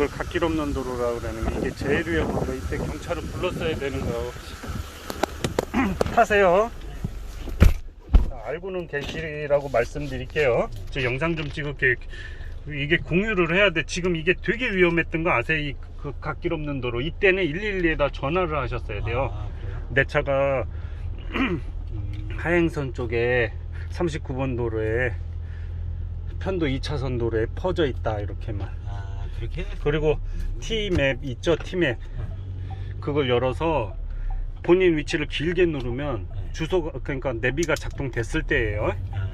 이걸 갓길 없는 도로라고 그러는 게 이게 제일 위험한 거 이때 경찰을 불렀어야 되는 거 타세요. 자, 알고는 계시라고 말씀드릴게요. 저 영상 좀 찍을게요 이게 공유를 해야 돼. 지금 이게 되게 위험했던 거 아세요? 이 그 갓길 없는 도로. 이때는 112에다 전화를 하셨어야 돼요. 아? 내 차가 음. 하행선 쪽에 39번 도로에 편도 2차선 도로에 퍼져 있다 이렇게만. 아, 그렇게? 그리고 T맵 있죠 T맵? 그걸 열어서 본인 위치를 길게 누르면 네. 주소가 그러니까 내비가 작동됐을 때예요. 아,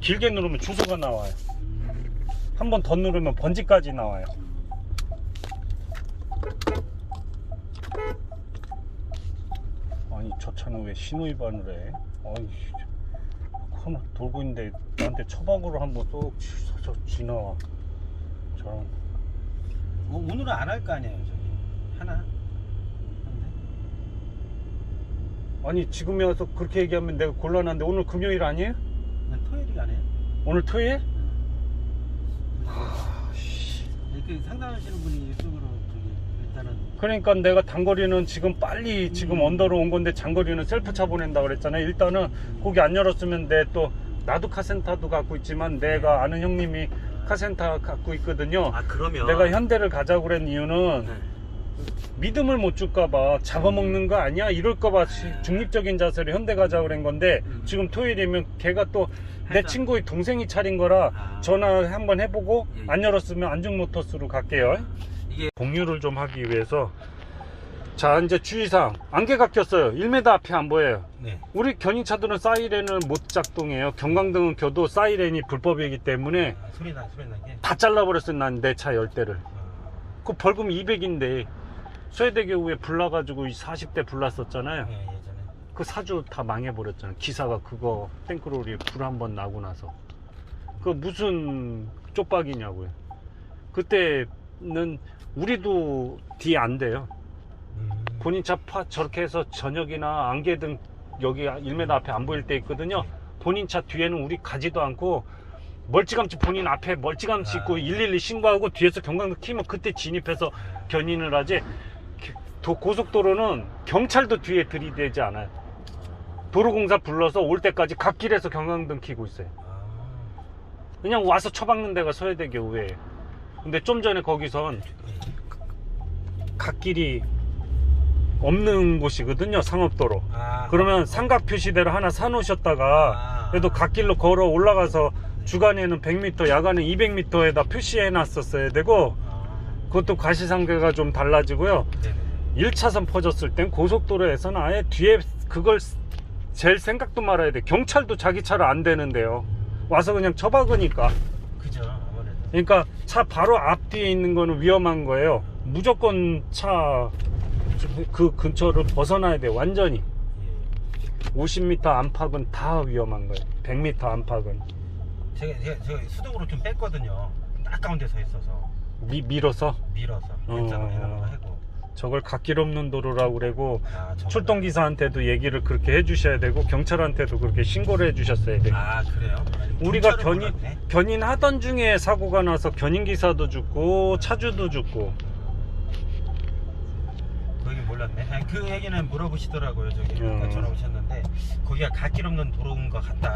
길게 누르면 주소가 나와요. 음. 한번 더 누르면 번지까지 나와요. 아니 저 차는 왜 신호 위반을 해? 아이 코너 돌고 있는데 나한테 처박으로 한번 쏙 지나와. 저런 뭐, 오늘은 안 할 거 아니에요, 저기. 하나? 아니 지금에 와서 그렇게 얘기하면 내가 곤란한데 오늘 금요일 아니에요? 난 토요일이 안 해요. 오늘 토요일? 이렇게 상담하시는 분이 이쪽으로 저기 일단은 그러니까 내가 단거리는 지금 빨리 지금 음. 언더로 온 건데 장거리는 셀프 차 보낸다 그랬잖아요. 일단은 거기 안 열었으면 내 또 나도 카센터도 갖고 있지만 내가 아는 형님이 카센터 갖고 있거든요. 아, 그러면 내가 현대를 가자고 그런 이유는 네. 믿음을 못 줄까봐 잡아먹는 거 아니야? 이럴까봐 네. 중립적인 자세로 현대 가자고 그런 건데 음. 지금 토요일이면 걔가 또 내. 친구의 동생이 차린 거라 아. 전화 한번 해보고 예, 예. 안 열었으면 안중모터스로 갈게요. 이게 공유를 좀 하기 위해서 자 이제 주의사항 안개가 꼈어요 1m 앞에 안 보여요 네. 우리 견인차들은 사이렌을 못 작동해요 경광등은 켜도 사이렌이 불법이기 때문에 아, 소리 나, 소리 나게. 다 잘라버렸어요 난내 차 열대를 어. 그 벌금 200인데 소외대교후에 불나가지고 40대 불났었잖아요 예, 예전에. 그 사주 다 망해버렸잖아요 기사가 그거 탱크로리에 불한 번 나고 나서 그 무슨 쪽박이냐고요 그때는 우리도 뒤 안 돼요 음. 본인 차 파 저렇게 해서 저녁이나 안개 등 여기 1m 앞에 안 보일 때 있거든요. 본인 차 뒤에는 우리 가지도 않고 멀찌감치 본인 앞에 멀찌감치 있고 아. 112 신고하고 뒤에서 경광등 키면 그때 진입해서 견인을 하지. 도- 고속도로는 경찰도 뒤에 들이대지 않아요. 도로공사 불러서 올 때까지 갓길에서 경광등 켜고 있어요. 아. 그냥 와서 처박는 데가 서해대 교 우회예요. 근데 좀 전에 거기선 갓길이 없는 곳이거든요. 상업도로. 아, 그러면 삼각 표시대로 하나 사놓으셨다가 아. 그래도 갓길로 걸어 올라가서 주간에는 100m, 야간은 200m에다 표시해 놨었어야 되고 아. 그것도 과시상계가 좀 달라지고요. 네네. 1차선 퍼졌을 땐 고속도로에서는 아예 뒤에 그걸 잴 생각도 말아야 돼. 경찰도 자기 차를 안 대는데요. 와서 그냥 처박으니까. 그죠, 아무래도. 그러니까 차 바로 앞뒤에 있는 거는 위험한 거예요. 무조건 차 그 근처를 벗어나야 돼. 완전히. 예. 50m 안팎은 다 위험한 거예요. 100m 안팎은 제가, 제가, 제가 수동으로 좀 뺐거든요. 딱 가운데 서 있어서. 미, 밀어서 밀어서. 어. 일자로 해놓은 거 하고. 저걸 갓길 없는 도로라고 그러고 아, 정말. 출동 기사한테도 얘기를 그렇게 해주셔야 되고 경찰한테도 그렇게 신고를 해주셨어야 돼. 요 아, 그래요? 우리가 견인 몰랐네. 견인하던 중에 사고가 나서 견인 기사도 죽고 차주도 죽고 몰랐네. 그 얘기는 물어보시더라고요. 저기 음. 전화 오셨는데 거기가 갓길 없는 도로인 것 같다.